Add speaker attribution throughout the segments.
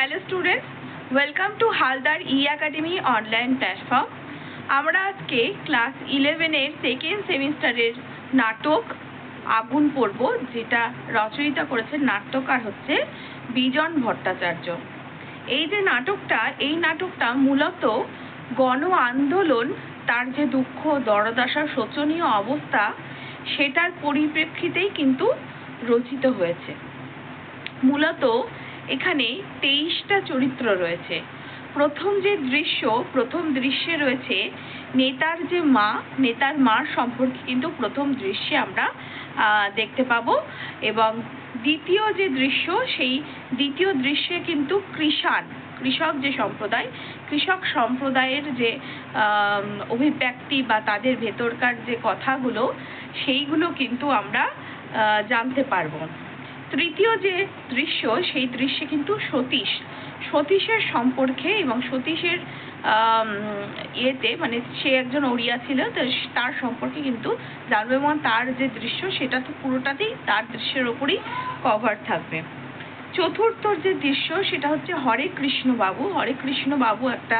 Speaker 1: Hello students welcome to Haldar E academy online platform আমরা আজকে class ইলেভেনের second সেমিস্টারের নাটক আগুন পড়ব যেটা রচয়িতা করেছেন নাট্যকার হচ্ছে বিজন ভট্টাচার্য। এই যে নাটকটা, এই নাটকটা মূলত গণ আন্দোলন, তার যে দুঃখ দরদশা শোচনীয় অবস্থা, সেটার পরিপ্রেক্ষিতেই কিন্তু রচিত হয়েছে। মূলত এখানে তেইশটা চরিত্র রয়েছে। প্রথম যে দৃশ্য, প্রথম দৃশ্যে রয়েছে নেতার যে মা, নেতার মার সম্পর্কে কিন্তু প্রথম দৃশ্যে আমরা দেখতে পাবো। এবং দ্বিতীয় যে দৃশ্য, সেই দ্বিতীয় দৃশ্যে কিন্তু কৃষাণ, কৃষক যে সম্প্রদায়, কৃষক সম্প্রদায়ের যে অভিব্যক্তি বা তাদের ভেতরকার যে কথাগুলো, সেইগুলো কিন্তু আমরা জানতে পারব। তৃতীয় যে দৃশ্য, সেই দৃশ্যে কিন্তু সতীশ। সতীশের সম্পর্কে এবং সতীশের ইয়েতে মানে সে একজন ওড়িয়া ছিল, তো তার সম্পর্কে কিন্তু জানব তার যে দৃশ্য, সেটা তো পুরোটাতেই তার দৃশ্যের ওপরই কভার থাকবে। চতুর্থ যে দৃশ্য, সেটা হচ্ছে হরে কৃষ্ণ বাবু। হরে কৃষ্ণ বাবু একটা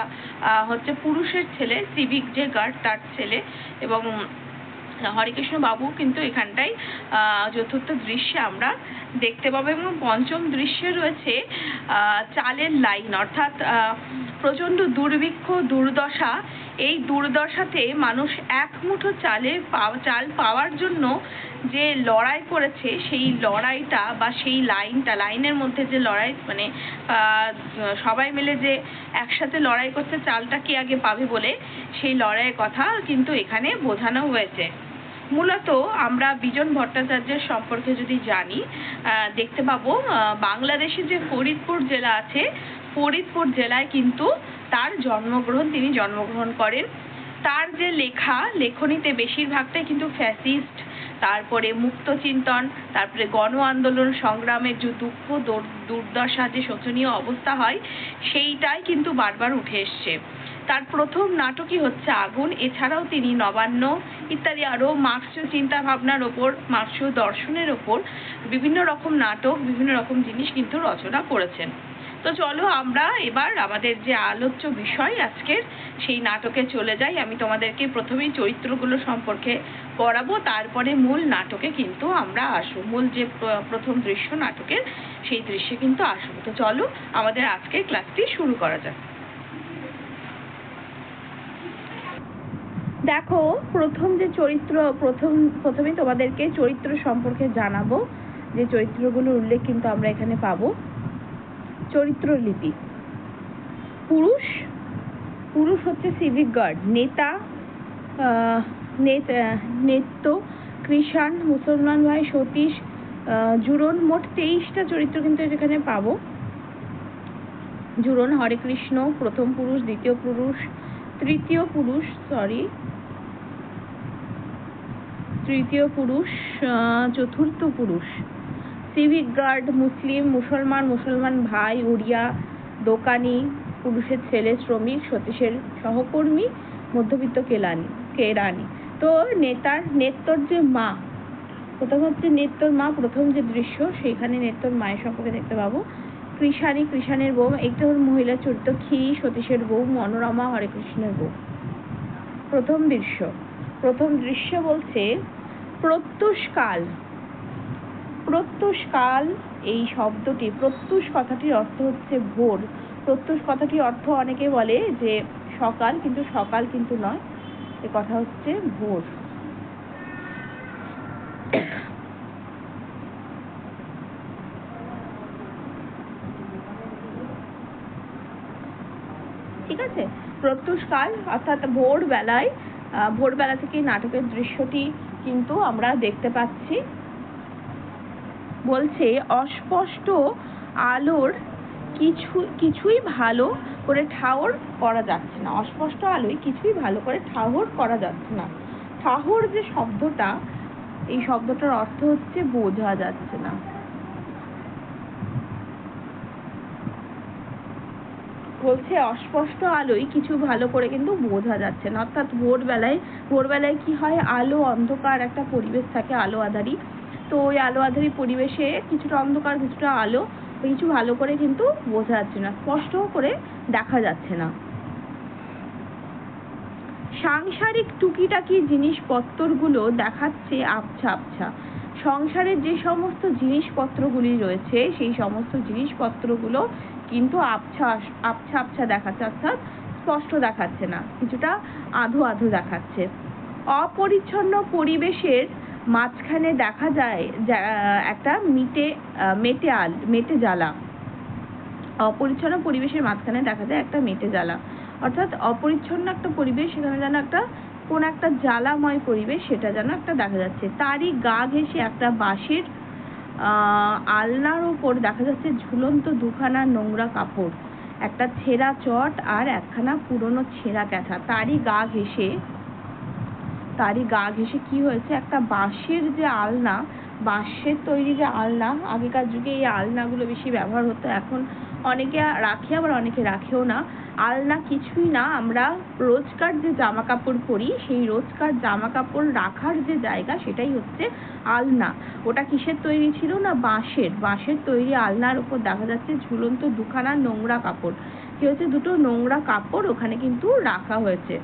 Speaker 1: হচ্ছে পুরুষের ছেলে সিভিক যে গার্ড তার ছেলে এবং হরেকৃষ্ণ বাবু কিন্তু এখানটায় চতুর্থ দৃশ্যে আমরা দেখতে পাবো এবং পঞ্চম দৃশ্যে রয়েছে চালের লাইন, অর্থাৎ প্রচণ্ড দুর্ভিক্ষ, দুর্দশা। এই দুর্দশাতে মানুষ এক মুঠো চালে চাল পাওয়ার জন্য যে লড়াই করেছে, সেই লড়াইটা বা সেই লাইনটা, লাইনের মধ্যে যে লড়াই মানে সবাই মিলে যে একসাথে লড়াই করছে চালটা কে আগে পাবে বলে সেই লড়াইয়ের কথা কিন্তু এখানে বোঝানো হয়েছে। মূলত আমরা বিজন ভট্টাচার্যের সম্পর্কে যদি জানি দেখতে পাবো বাংলাদেশে যে ফরিদপুর জেলা আছে, ফরিদপুর জেলায় কিন্তু তার জন্মগ্রহণ, তিনি জন্মগ্রহণ করেন। তার যে লেখা, লেখনীতে বেশিরভাগটাই কিন্তু ফ্যাসিস্ট, তারপরে মুক্ত চিন্তন, তারপরে গণ আন্দোলন, সংগ্রামের যে দুঃখ, দুর- দুর্দশা যে শোচনীয় অবস্থা হয়, সেইটাই কিন্তু বারবার উঠে এসছে। তার প্রথম নাটকই হচ্ছে আগুন। এছাড়াও তিনি নবান্ন ইত্যাদি আরও মার্ক্সীয় চিন্তা ভাবনার ওপর, মার্ক্সীয় দর্শনের ওপর বিভিন্ন রকম নাটক, বিভিন্ন রকম জিনিস কিন্তু রচনা করেছেন। তো চলো আমরা এবার আমাদের যে আলোচ্য বিষয় আজকের, সেই নাটকে চলে যাই। আমি তোমাদেরকে প্রথমেই চরিত্রগুলো সম্পর্কে পড়াবো, তারপরে মূল নাটকে কিন্তু আমরা আসব। মূল যে প্রথম দৃশ্য নাটকের, সেই দৃশ্যে কিন্তু আসব। তো চলো আমাদের আজকের ক্লাসটি শুরু করা যাক। দেখো, প্রথম যে চরিত্র, প্রথম প্রথমে তোমাদেরকে চরিত্র সম্পর্কে জানাব। যে চরিত্রগুলোর উল্লেখ কিন্তু আমরা এখানে পাবো। চরিত্র লিপি। পুরুষ পুরুষ হচ্ছে সিভিক গার্ড নেতা নেত্য, কৃষাণ, মুসলমান ভাই, সতীশ জুরন, মোট তেইশটা চরিত্র কিন্তু এখানে পাবো। জুরন, হরে কৃষ্ণ, প্রথম পুরুষ, দ্বিতীয় পুরুষ, তৃতীয় পুরুষ সরি তৃতীয় পুরুষ চতুর্থ পুরুষ। সিভিক গার্ড মুসলিম মুসলমান মুসলমান ভাই, উড়িয়া, দোকানি, পুরুষের ছেলে, শ্রমিক, সতীশের সহকর্মী, মধ্যবিত্ত কেলানি, কেরানি। তো নেতার, নেত্তর যে মা, প্রথম হচ্ছে নেত্তর মা, প্রথম যে দৃশ্য, সেইখানে নেত্তর মায়ের সম্পর্কে দেখতে পাবো। কৃষানি কৃষানের বউ, একটা হল মহিলা, চরিত্র খি সতীশের বউ, মনোরমা, হরে কৃষ্ণের বউ। প্রথম দৃশ্য। প্রথম দৃশ্য বলছে প্রত্যুষকাল। প্রত্যুষকাল এই শব্দটি প্রত্যুষ কথাটির অর্থ হচ্ছে ভোর। প্রত্যুষ কথাটির অর্থ অনেকে বলে যে সকাল কিন্তু সকাল কিন্তু নয় এ কথা হচ্ছে ভোর। ঠিক আছে? প্রত্যুষকাল অর্থাৎ ভোরবেলায় আহ, ভোরবেলা থেকে নাটকের দৃশ্যটি কিন্তু আমরা দেখতে পাচ্ছি। বলছে, অস্পষ্ট আলোর কিছু, কিছুই ভালো করে ঠাহর করা যাচ্ছে না। অস্পষ্ট আলোয় কিছুই ভালো করে ঠাহর করা যাচ্ছে না। ঠাহর যে শব্দটা, এই শব্দটার অর্থ হচ্ছে বোঝা যাচ্ছে না। বলছে, অস্পষ্ট আলোয় কিছু ভালো করে কিন্তু বোঝা যাচ্ছে না। অর্থাৎ ভোরবেলায় ভোরবেলায় কি হয়? আলো, অন্ধকার একটা পরিবেশ থাকে, আলো আধারি। তো ওই আলো আধারি পরিবেশে কিছুটা অন্ধকার, কিছুটা আলো, কিছু ভালো করে কিন্তু বোঝা যাচ্ছে না স্পষ্ট করে দেখা যাচ্ছে না। সাংসারিক টুকিটাকি জিনিসপত্রগুলো দেখাচ্ছে আবছা আবছা সংসারের যে সমস্ত জিনিসপত্রগুলি রয়েছে, সেই সমস্ত জিনিসপত্রগুলো কিন্তু আবছা আবছা আবছা দেখাচ্ছে, অর্থাৎ স্পষ্ট দেখাচ্ছে না, কিছুটা আধো আধো দেখাচ্ছে। অপরিচ্ছন্ন পরিবেশের মাঝখানে দেখা যায় একটা মিটে, মেটে আল, মেটে জ্বালা। অপরিচ্ছন্ন পরিবেশের মাঝখানে দেখা যায় একটা মেটে জ্বালা। অর্থাৎ অপরিচ্ছন্ন একটা পরিবেশ, সেখানে যেন একটা, কোন একটা জ্বালাময় পরিবেশ, সেটা যেন একটা দেখা যাচ্ছে। তারই গা ঘেঁষে একটা বাঁশের আলনার উপর দেখা যাচ্ছে ঝুলন্ত দুখানা নোংরা কাপড়, একটা ছেঁড়া চট আর একখানা পুরনো ছেঁড়া ক্যাথা তারই গা ঘেঁষে, তারই গা ঘেঁষে কি হয়েছে? একটা বাঁশের যে আলনা, বাঁশের তৈরি যে আলনা, আগেকার যুগে এই আলনাগুলো বেশি ব্যবহার হতো, এখন অনেকে রাখে, আবার অনেকে রাখেও না। আলনা কিছুই না, আমরা রোজকার যে জামা কাপড় পরি, সেই রোজকার জামা কাপড় রাখার যে জায়গা সেটাই হচ্ছে আলনা। ওটা কিসের তৈরি ছিল না? বাঁশের। বাঁশের তৈরি আলনার উপর দেখা যাচ্ছে ঝুলন্ত দুখানা নোংরা কাপড়। কি হচ্ছে দুটো নোংরা কাপড় ওখানে কিন্তু রাখা হয়েছে।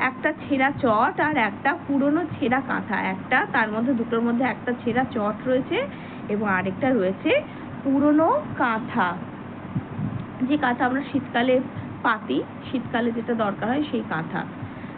Speaker 1: একটা ছেঁড়া চট আর একটা পুরনো ছেঁড়া কাঁথা। একটা, তার মধ্যে দুটোর মধ্যে একটা ছেঁড়া চট রয়েছে এবং আরেকটা রয়েছে পুরনো কাঁথা। যে কাঁথা আমরা শীতকালে পাতি, শীতকালে যেটা দরকার হয় সেই কাঁথা।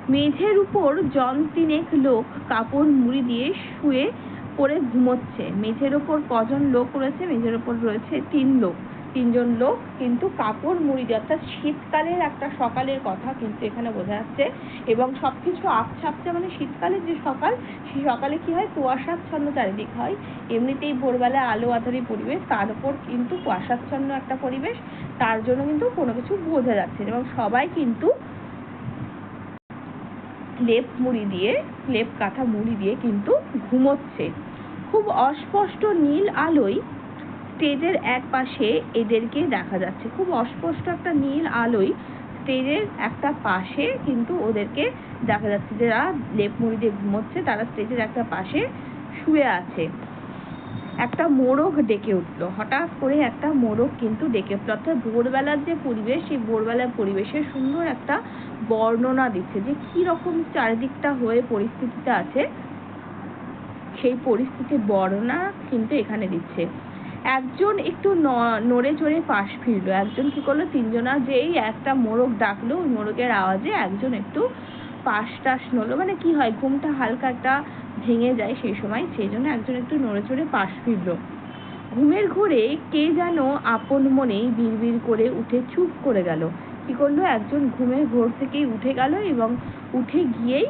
Speaker 1: মেঝের উপর জন তিনেক লোক কাপড় মুড়ি দিয়ে শুয়ে পড়ে ঘুমোচ্ছে। মেঝের উপর কজন লোক রয়েছে? মেঝের ওপর রয়েছে তিন লোক। তিনজন লোক কিন্তু কাপড় মুড়ি দিয়ে, অর্থাৎ শীতকালের একটা সকালের কথা কিন্তু এখানে বোঝা যাচ্ছে। এবং সবকিছু আবছা আবছা মানে শীতকালের যে সকাল, সেই সকালে কি হয়? কুয়াশাচ্ছন্ন চারিদিক হয়। এমনিতেই ভোরবেলায় আলো আধারি পরিবেশ, তার উপর কিন্তু কুয়াশাচ্ছন্ন একটা পরিবেশ। তার জন্য কিন্তু কোনো কিছু বোঝা যাচ্ছে এবং সবাই কিন্তু লেপ মুড়ি দিয়ে, লেপ কাঁথা মুড়ি দিয়ে কিন্তু ঘুমোচ্ছে। খুব অস্পষ্ট নীল আলোয় স্টেজের এক পাশে এদেরকে দেখা যাচ্ছে। খুব অস্পষ্ট একটা নীল আলোয় স্টেজের একটা পাশে কিন্তু ওদেরকে দেখা যাচ্ছে যারা লেপ মুড়ি দিয়ে ঘুমোচ্ছে, তারা স্টেজের একটা পাশে শুয়ে আছে। একটা মোরগ ডেকে উঠল। হঠাৎ করে একটা মোরগ কিন্তু ডেকে উঠল। অর্থাৎ ভোরবেলার যে পরিবেশ, সেই ভোরবেলার পরিবেশের সুন্দর একটা বর্ণনা দিচ্ছে যে কি রকম চারিদিকটা হয়ে পরিস্থিতিটা আছে। সেই পরিস্থিতির বর্ণনা কিন্তু এখানে দিচ্ছে। একজন একটু নড়ে চড়ে পাশ ফিরলো। একজন কি করল? তিনজনা যেই একটা মোরগ ডাকলো, ওই মোরগের আওয়াজে একজন একটু পাশ টাশ নড়লো। মানে কি হয়, ঘুমটা হালকা একটা ভেঙে যায় সেই সময়, সেই জন্য একজন একটু নড়ে চড়ে পাশ ফিরলো। ঘুমের ঘোরে কে যেন আপন মনেই বিড়বিড় করে উঠে চুপ করে গেল। কি করল? একজন ঘুমের ঘোর থেকেই উঠে গেল এবং উঠে গিয়েই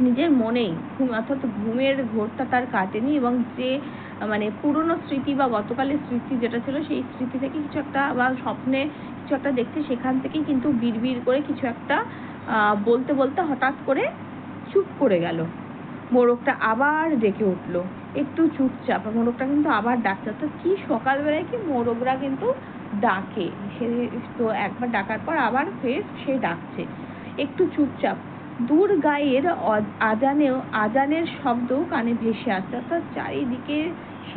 Speaker 1: নিজের মনেই ঘুম, অর্থাৎ ঘুমের ঘোরটা তার কাটেনি এবং যে মানে পুরনো স্মৃতি বা গতকালের স্মৃতি যেটা ছিল, সেই স্মৃতি থেকে কিছু একটা বা স্বপ্নে কিছু একটা দেখছে সেখান থেকেই কিন্তু বিড়বিড় করে কিছু একটা বলতে বলতে হঠাৎ করে চুপ করে গেল। মোরগটা আবার ডেকে উঠল। একটু চুপচাপ। মোরগটা কিন্তু আবার ডাকছে। অর্থাৎ কি সকালবেলায় কি মোরগরা কিন্তু ডাকে। সে তো একবার ডাকার পর আবার ফের সে ডাকছে। একটু চুপচাপ। দূর গায়ের আজানেও, আজানের শব্দ কানে ভেসে আসছে। অর্থাৎ চারিদিকে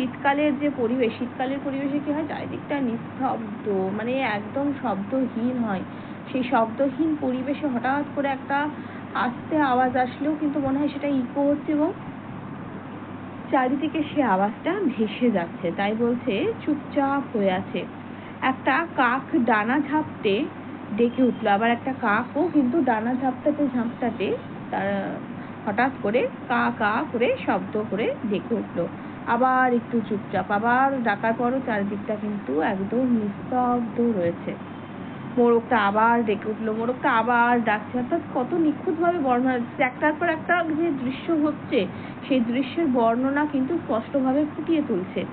Speaker 1: শীতকালের যে পরিবেশ, শীতকালের পরিবেশে কি হয়? চারিদিকটা নিস্তব্ধ মানে একদম শব্দহীন হয়। সেই শব্দহীন পরিবেশে হঠাৎ করে একটা আস্তে আওয়াজ আসলেও কিন্তু মনে হয় সেটা ইকো হচ্ছে এবং চারিদিকে সে আওয়াজটা ভেসে যাচ্ছে। তাই বলছে, চুপচাপ হয়ে আছে। একটা কাক ডানা ঝাপটে ডেকে উঠল। আবার একটা কাকও কিন্তু ডানা ঝাপটাতে ঝাপটাতে তার, হঠাৎ করে কা কা করে শব্দ করে ডেকে উঠল। আবার একটু চুপচাপ, আবার ডাকার পরও চারিদিকটা কিন্তু একদম নিস্তব্ধ রয়েছে। মোরগটা আবার ডেকে উঠল, মোরগটা আবার ডাকছে, অর্থাৎ কত নিখুঁতভাবে বর্ণনা দিচ্ছে একটার পর একটা যে দৃশ্য হচ্ছে, সেই দৃশ্যের বর্ণনা কিন্তু স্পষ্টভাবে ফুটিয়ে তুলছে।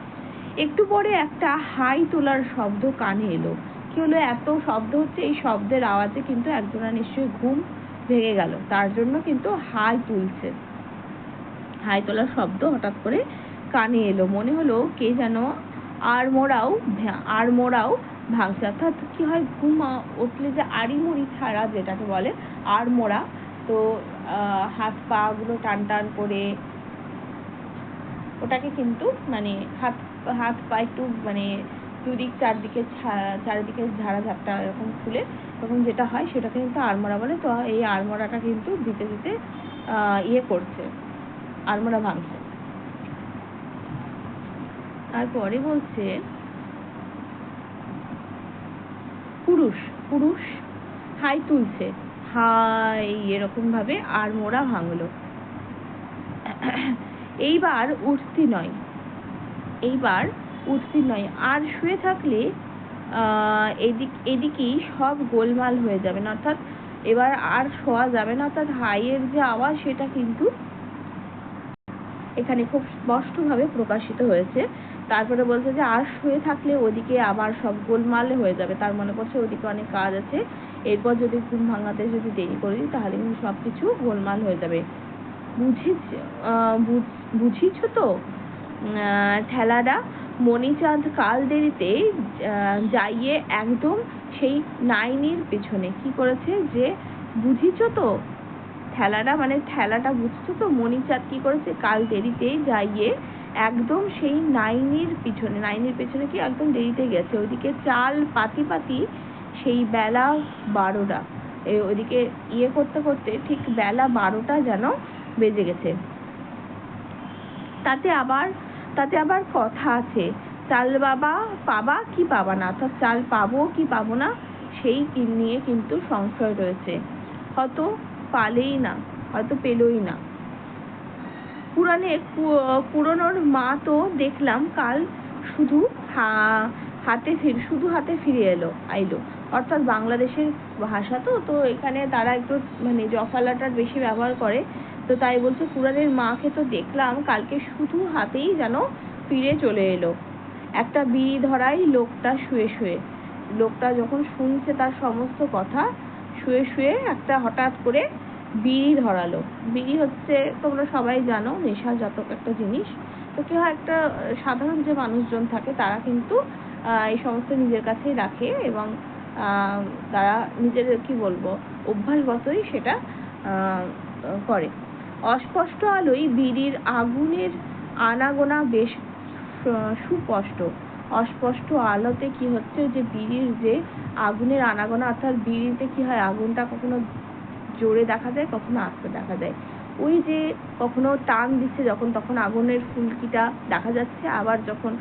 Speaker 1: একটু পরে একটা হাই তোলার শব্দ কানে এলো। কি হলো? এত শব্দ হচ্ছে, এই শব্দের আওয়াজে কিন্তু একজনের নিশ্চয়ই ঘুম ভেঙে গেল। তার জন্য কিন্তু হাই তুলছে। হাই তোলার শব্দ হঠাৎ করে কানে এলো। মনে হলো কে যেন আর মোড়াও আর মোড়াও ভাঙছে অর্থাৎ কি হয়, ঘুম উঠলে যে আড়িমুড়ি ছাড়া যেটাকে বলে আর মোড়া তো হাত পা গুলো টান টান করে ওটাকে কিন্তু মানে হাত হাত পা একটু মানে দুদিক চারদিকে চারিদিকে ঝাড়া ঝাপটা এরকম খুলে তখন যেটা হয় সেটাকে কিন্তু আড়মোড়া বলে। তো এই আড়মোড়াটা কিন্তু দিতে দিতে ইয়ে করছে, আড়মোড়া ভাঙছে। তারপরে বলছে, পুরুষ পুরুষ, হাই তুলছে। হাই এরকম ভাবে আড়মোড়া ভাঙলো। এইবার উঠতি নয়। এইবার উঠতি নয়। আর শুয়ে থাকলে এদিক, এদিকেই সব গোলমাল হয়ে যাবে। না অর্থাৎ এবার আর শোয়া যাবে না। অর্থাৎ হাইয়ের যে আওয়াজ, সেটা কিন্তু এখানে খুব স্পষ্টভাবে প্রকাশিত হয়েছে। তারপরে বলছে যে আর শুয়ে থাকলে ওদিকে আবার সব গোলমালে হয়ে যাবে। তার মনে করছে ওদিকে অনেক কাজ আছে। এরপর যদি ঘুম ভাঙাতে যদি দেরি করে করি তাহলে কিন্তু সব কিছু গোলমাল হয়ে যাবে। বুঝেছ আহ, বুঝ- বুঝিছ তো? ঠেলাটা মণিচাঁদ কাল দেরিতে যাইয়ে একদম সেই নাইনির পেছনে কি করেছে যে বুঝিছ তো? ঠেলাটা মানে ঠেলাটা বুঝছ তো? মণিচাঁদ কি করেছে? কাল দেরিতে যাইয়ে একদম সেই নাইনির পিছনে, নাইনির পেছনে কি একদম দেরিতে গেছে। ওইদিকে চাল পাতি পাতি সেই বেলা বারোটা। ওইদিকে ইয়ে করতে করতে ঠিক বেলা বারোটা যেন বেজে গেছে। তাতে আবার তাতে আবার কথা আছে। চাল বাবা পাবা কি পাবা না? অর্থাৎ চাল পাবো কি পাবো না? সেই নিয়ে কিন্তু সংশয় রয়েছে। হয়তো পালেই না, হয়তো পেলই না। পুরাণে পু- পুরনোর মা তো দেখলাম, কাল শুধু হাতে ফির, শুধু হাতে ফিরে এলো, আইলো। অর্থাৎ বাংলাদেশের ভাষা তো তো এখানে তারা একটু মানে জফালাটার বেশি ব্যবহার করে। তো তাই বলছে, পুরাণের মাকে তো দেখলাম, কালকে শুধু হাতেই যেন ফিরে চলে এলো। একটা বিড়ি ধরাই লোকটা শুয়ে শুয়ে। লোকটা যখন শুনছে তার সমস্ত কথা, শুয়ে শুয়ে একটা হঠাৎ করে বিড়ি ধরালো। বিড়ি হচ্ছে, তোমরা সবাই জানো, নেশাজাতক একটা জিনিস। তো কি হয় একটা সাধারণ যে মানুষজন থাকে, তারা কিন্তু এই সমস্ত নিজের কাছেই রাখে এবং তারা নিজের, কি বলব, অভ্যাসগতই সেটা করে। অস্পষ্ট আলোয় বিড়ির আগুনের আনাগোনা বেশ সুস্পষ্ট। অস্পষ্ট আলোতে কি হচ্ছে যে, বিড়ির যে আগুনের আনাগোনা, অর্থাৎ বিড়িতে কি হয়, আগুনটা কখনো জোরে দেখা যায়, কখনো আস্তে দেখা যায়। ওই যে কখনো টান দিচ্ছে যখন, তখন আগুনের ফুলকিটা দেখা যাচ্ছে, আবার যখন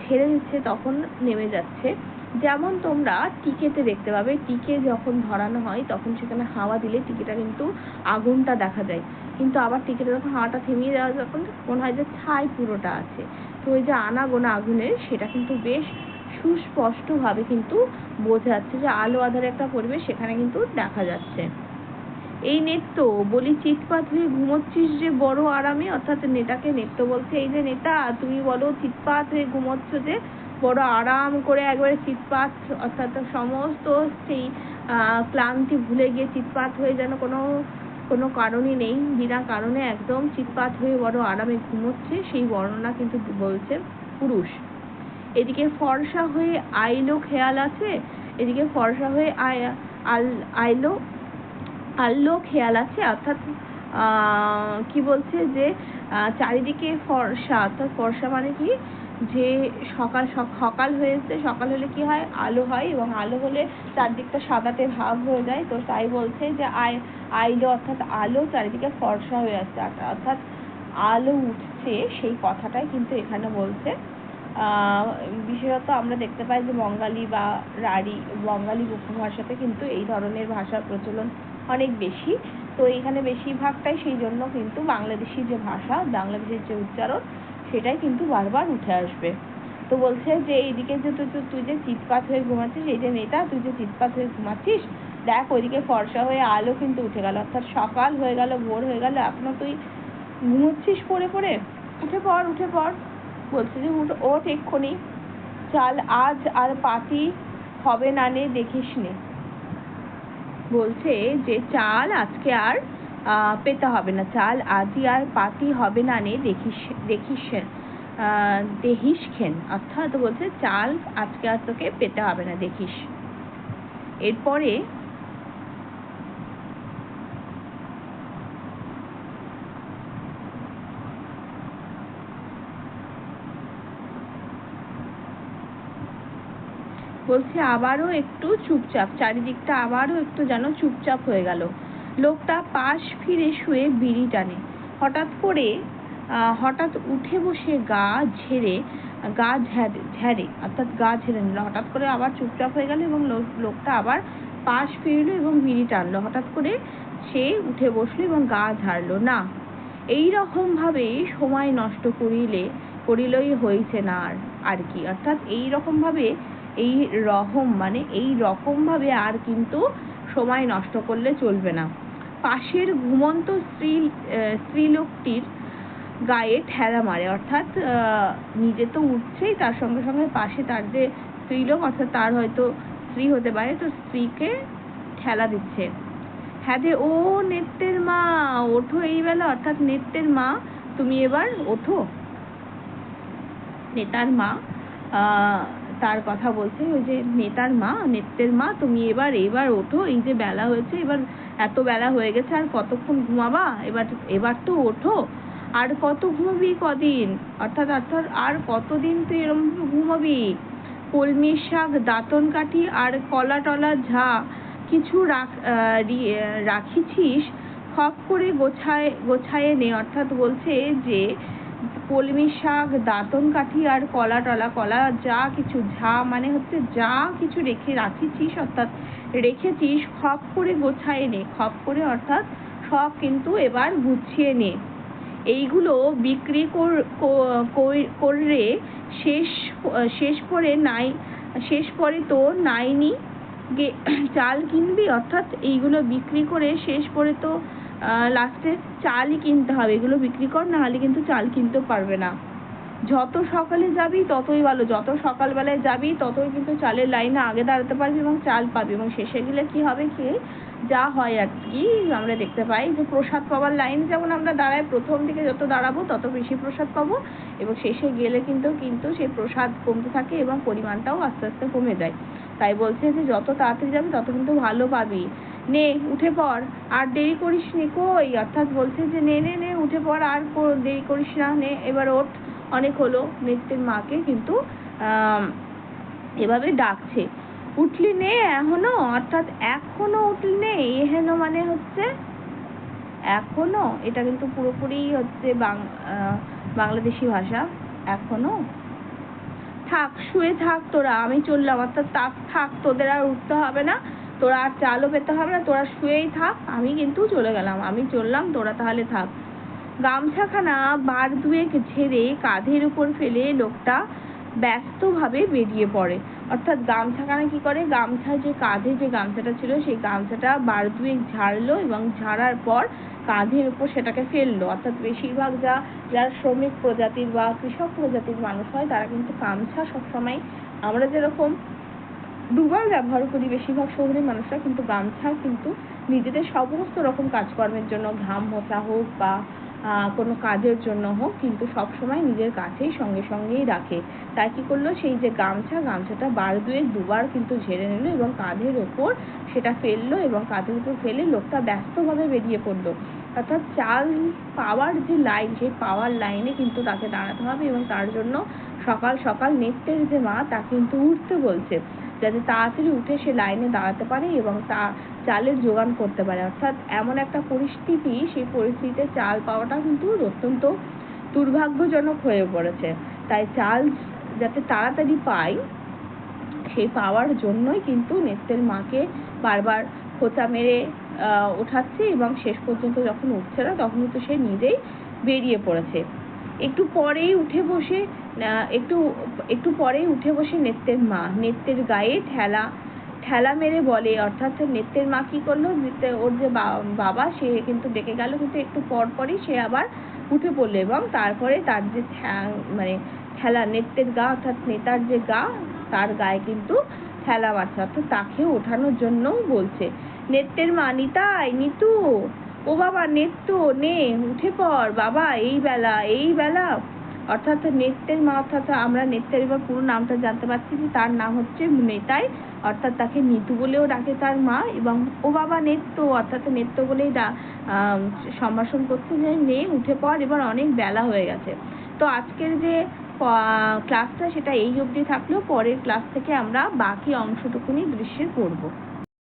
Speaker 1: ছেড়ে দিচ্ছে তখন নেমে যাচ্ছে। যেমন তোমরা টিকেতে দেখতে পাবে, টিকে যখন ধরানো হয় তখন সেখানে হাওয়া দিলে টিকেটা কিন্তু আগুনটা দেখা যায়। কিন্তু আবার টিকেটে যখন হাওয়াটা থেমিয়ে যাওয়া যখন মনে হয় যে ছাই পুরোটা আছে। তো ওই যে আনাগোনা আগুনের সেটা কিন্তু বেশ সুস্পষ্টভাবে কিন্তু বোঝা যাচ্ছে যে আলো আধারে একটা পরিবেশ সেখানে কিন্তু দেখা যাচ্ছে। এই নেত্য, বলি চিৎপাত হয়ে ঘুমোচ্ছিস যে বড় আরামে? অর্থাৎ নেতাকে নেত্য বলছে, এই যে নেতা, তুমি বলো চিৎপাত হয়ে ঘুমোচ্ছ যে বড় আরাম করে একবারে চিৎপাত, অর্থাৎ সমস্ত সেই ক্লান্তি ভুলে গিয়ে চিৎপাত হয়ে যেন কোনো কোনো কারণই নেই। বিনা কারণে একদম চিৎপাত হয়ে বড় আরামে ঘুমোচ্ছে, সেই বর্ণনা কিন্তু বলছে পুরুষ। এদিকে ফর্সা হয়ে আইলো খেয়াল আছে? এদিকে ফর্সা হয়ে আয়, আল- আইলো আল্লো খেয়াল আছে, অর্থাৎ কি বলছে যে চারিদিকে ফর্সা, অর্থাৎ ফর্সা মানে কি? যে সকাল সক- সকাল হয়েছে সকাল হলে কি হয়? আলো হয় এবং আলো হলে চারদিকটা সাদাটে ভাব হয়ে যায়। তো তাই বলছে যে, আই, আইলো অর্থাৎ আলো চারিদিকে ফর্সা হয়ে আসছে। অর্থাৎ- আলো উঠছে সেই কথাটাই কিন্তু এখানে বলছে। বিশেষত আমরা দেখতে পাই যে, বঙ্গালী বা রাঢ়ী, বঙ্গালী উপভাষাতে কিন্তু এই ধরনের ভাষার প্রচলন অনেক বেশি। তো এখানে বেশিরভাগটাই সেই জন্য কিন্তু বাংলাদেশি যে ভাষা, বাংলাদেশের যে উচ্চারণ, সেটাই কিন্তু বারবার উঠে আসবে। তো বলছে যে, এইদিকে যে তুই, তুই- যে চিৎপাত হয়ে ঘুমাচ্ছিস, এই যে নেতা, তুই যে চিৎপাত হয়ে ঘুমাচ্ছিস, দেখ ওইদিকে ফর্সা হয়ে আলো কিন্তু উঠে গেল। অর্থাৎ সকাল হয়ে গেল, ভোর হয়ে গেল, এখনও তুই ঘুমোচ্ছিস পড়ে পড়ে? উঠে পড় উঠে পড়, বলছে যে ওঠ এক্ষুনি। চাল, আজ আর পাতি হবে না নে, দেখিস নে। বলছে যে চাল আজকে আর পেতে হবে না। চাল আজই আর পাতি হবে না নে, দেখিস দেখিস দেহিস খেন অর্থাৎ বলছে চাল আজকে আর তোকে পেতে হবে না, দেখিস। এরপরে বলছে, আবারও একটু চুপচাপ। চারিদিকটা আবারও একটু যেন চুপচাপ হয়ে গেল। লোকটা পাশ ফিরে শুয়ে বিড়ি টানে। হঠাৎ করে হঠাৎ উঠে বসে গা ঝেড়ে গা ঝেড়ে ঝেড়ে, অর্থাৎ গা ঝেড়ে নিল। হঠাৎ করে আবার চুপচাপ হয়ে গেল এবং লোক- লোকটা আবার পাশ ফিরলো এবং বিড়ি টানলো। হঠাৎ করে সে উঠে বসল এবং গা ঝাড়লো। না, এই রকম ভাবে সময় নষ্ট করিলে, করিলেই হয়েছে না আর আর কি। অর্থাৎ এই রকম ভাবে এই রকম মানে এই রকম ভাবে আর কিন্তু সময় নষ্ট করলে চলবে না। পাশের ঘুমন্ত স্ত্রী স্ত্রীলোকটির গায়ে ঠেলা মারে, অর্থাৎ নিজে তো উঠছেই, তার সঙ্গে সঙ্গে পাশে তার যে স্ত্রীলোক, অর্থাৎ তার হয়তো স্ত্রী হতে পারে, তো স্ত্রীকে ঠেলা দিচ্ছে। হ্যাঁ ও নেত্রের মা, ওঠো এই বেলা, অর্থাৎ নেত্রের মা, তুমি এবার ওঠো। নেতার মা তার কথা বলছে, ওই যে নেতার মা, নেত্রের মা, তুমি এবার এবার ওঠো, এই যে বেলা হয়েছে, এবার এত বেলা হয়ে গেছে, আর কতক্ষণ ঘুমাবা? এবার এবার তো ওঠো। আর কত ঘুমাবি কদিন? অর্থাৎ অর্থাৎ, আর কতদিন তুই এরম ঘুমাবি? কলমির শাক, দাঁতন কাঠি, আর কলা টলা ঝা, কিছু রাখ রাখিছিস? খপ করে গোছায় গোছায় নে। অর্থাৎ বলছে যে কলমি শাক, দাঁতন কাঠি আর কলা টলা, কলা যা কিছু, ঝা মানে হচ্ছে যা কিছু রেখে রাখিছিস, অর্থাৎ রেখেছিস, খপ করে গোছায় নে, খপ করে অর্থাৎ সব কিন্তু এবার গুছিয়ে নে। এইগুলো বিক্রি কর- শেষ শেষ পরে নাই, শেষ পরে তো নাইনি চাল কিনবি, অর্থাৎ এইগুলো বিক্রি করে শেষ পরে তো লাস্টে চালই কিনতে হবে। এগুলো বিক্রি কর না হলে কিন্তু চাল কিনতেও পারবে না। যত সকালে যাবি, ততই ভালো। যত সকালবেলায় যাবি, ততই কিন্তু চালের লাইনে আগে দাঁড়াতে পারবি এবং চাল পাবি এবং শেষে গেলে কি হবে কি? যা হয় আর কি, আমরা দেখতে পাই যে প্রসাদ পাওয়ার লাইন যেমন আমরা দাঁড়াই, প্রথম দিকে যত দাঁড়াবো, তত বেশি প্রসাদ পাবো এবং শেষে গেলে কিন্তু কিন্তু সেই প্রসাদ কমতে থাকে এবং পরিমাণটাও আস্তে আস্তে কমে যায়। তাই বলছে যে যত তাড়াতাড়ি যাবি, তত কিন্তু ভালো পাবি। নে, উঠে পড়। আর দেরি করিস নি কই? অর্থাৎ বলছে যে, নে নে নে, উঠে পড়। আর দেরি করিস না, নে। এবার ওঠ। অনেক হলো নেত্রের মাকে কিন্তু এভাবে ডাকছে। উঠলি নে এখনও? অর্থাৎ এখনও উঠলি নে? এহেন মানে হচ্ছে এখনও? এটা কিন্তু পুরোপুরি হচ্ছে বাংলাদেশি ভাষা। এখনও? থাক, শুয়ে থাক তোরা। আমি চললাম। অর্থাৎ থাক থাক, তোদের আর উঠতে হবে না। তোরা আর চালও পেতে হবে না, তোরা শুয়েই থাক, আমি কিন্তু চলে গেলাম। আমি চললাম, তোরা তাহলে থাক। গামছাখানা বার দুয়েক ঝেড়ে কাঁধের উপর ফেলে লোকটা ব্যস্তভাবে বেরিয়ে পড়ে। অর্থাৎ গামছাখানা কি করে? গামছা যে কাঁধে যে গামছাটা ছিল, সেই গামছাটা বার দুয়েক ঝাড়লো এবং ঝাড়ার পর কাঁধের উপর সেটাকে ফেলল। অর্থাৎ বেশিরভাগ যা, যারা শ্রমিক প্রজাতির বা কৃষক প্রজাতির মানুষ হয়, তারা কিন্তু গামছা সবসময়, আমরা যেরকম দুবার ব্যবহার করি বেশিরভাগ শহরের মানুষরা, কিন্তু গামছা কিন্তু নিজেদের সমস্ত রকম কাজকর্মের জন্য, ঘাম মোছা হোক বা কোনো কাজের জন্য হোক, কিন্তু সব সময় নিজের কাছেই সঙ্গে সঙ্গেই রাখে। তাই কি করল? সেই যে গামছা, গামছাটা বার দুয়েক দুবার কিন্তু ঝেড়ে নিল এবং কাঁধের ওপর সেটা ফেলল এবং কাঁধের উপর ফেলে লোকটা ব্যস্তভাবে বেরিয়ে পড়ল। অর্থাৎ চাল পাওয়ার যে লাইন, সেই পাওয়ার লাইনে কিন্তু তাকে দাঁড়াতে হবে এবং তার জন্য সকাল সকাল নেত্রের যে মা, তা কিন্তু উঠতে বলছে। যাতে তাড়াতাড়ি উঠে সে লাইনে দাঁড়াতে পারে এবং তা চালের জোগান করতে পারে। অর্থাৎ এমন একটা পরিস্থিতি, সেই পরিস্থিতিতে চাল পাওয়াটা কিন্তু অত্যন্ত দুর্ভাগ্যজনক হয়ে পড়েছে। তাই চাল যাতে তাড়াতাড়ি পাই সেই পাওয়ার জন্যই কিন্তু নেত্রের মাকে বারবার খোঁচা মেরে ওঠাচ্ছে এবং শেষ পর্যন্ত যখন উঠছে না, তখন কিন্তু সে নিজেই বেরিয়ে পড়েছে। একটু পরেই উঠে বসে একটু একটু পরেই উঠে বসে নেত্রের মা। নেত্রের গায়ে ঠেলা ঠেলা মেরে বলে, অর্থাৎ নেত্রের মা কি করল? ওর যে বাবা, সে কিন্তু ডেকে গেল, কিন্তু একটু পর পরই সে আবার উঠে পড়ল এবং তারপরে তার যে মানে ঠেলা, নেত্রের গা, অর্থাৎ নেতার যে গা, তার গায়ে কিন্তু ঠেলা মারছে। অর্থাৎ তাকে ওঠানোর জন্যও বলছে। নেত্রের মা, নিতাই, নিতু ও বাবা নেত্য নে, উঠে পড়। বাবা, এই বেলা এই বেলা। অর্থাৎ নেত্রের মা, অর্থাৎ আমরা নেত্রের এবার পুরো নামটা জানতে পারছি যে তার নাম হচ্ছে নেতাই। অর্থাৎ তাকে নিতু বলেও ডাকে তার মা এবং ও বাবা নেত্য অর্থাৎ নেত্য বলেই ডা সম্ভাষণ করছে যে নে, উঠে পড়, এবার অনেক বেলা হয়ে গেছে। তো আজকের যে ক্লাসটা সেটা এই অবধি থাকলেও পরের ক্লাস থেকে আমরা বাকি অংশটুকুনি দৃশ্যের করব